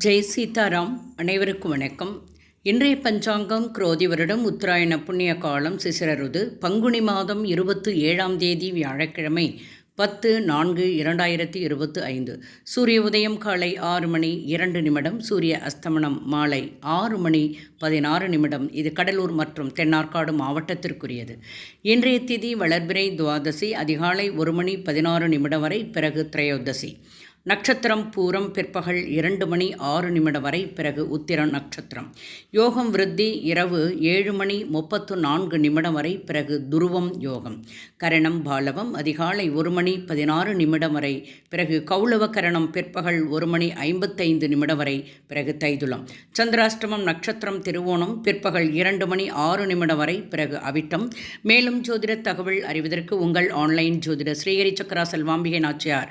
ஜெய் சீதாராம் அனைவருக்கும் வணக்கம். இன்றைய பஞ்சாங்கம் குரோதி வருடம் உத்தராயண புண்ணிய காலம் சிசிரருது பங்குனி மாதம் இருபத்து ஏழாம் தேதி வியாழக்கிழமை பத்து நான்கு இரண்டாயிரத்தி இருபத்து ஐந்து. சூரிய உதயம் காலை ஆறு மணி இரண்டு நிமிடம் சூரிய அஸ்தமனம் மாலை ஆறு மணி பதினாறு நிமிடம். இது கடலூர் மற்றும் தென்னார்காடு மாவட்டத்திற்குரியது. இன்றைய திதி வளர்பிறை துவாதசி அதிகாலை ஒரு மணி பதினாறு நிமிடம் வரை பிறகு திரையோதசி. நட்சத்திரம் பூரம் பிற்பகல் இரண்டு மணி ஆறு நிமிடம் வரை பிறகு உத்திர நட்சத்திரம். யோகம் விருத்தி இரவு ஏழு மணி முப்பத்து நான்கு நிமிடம் வரை பிறகு துருவம் யோகம். கரணம் பாலவம் அதிகாலை ஒரு மணி பதினாறு நிமிடம் வரை பிறகு கௌளவ கரணம் பிற்பகல் ஒரு மணி ஐம்பத்தைந்து நிமிடம் வரை பிறகு தைதுளம் சந்திராஷ்டமம் நட்சத்திரம் திருவோணம் பிற்பகல் இரண்டு மணி ஆறு நிமிடம் வரை பிறகு அவிட்டம். மேலும் ஜோதிட தகவல் அறிவதற்கு உங்கள் ஆன்லைன் ஜோதிட ஸ்ரீஹரி சக்கரா செல்வாம்பிகை நாச்சியார்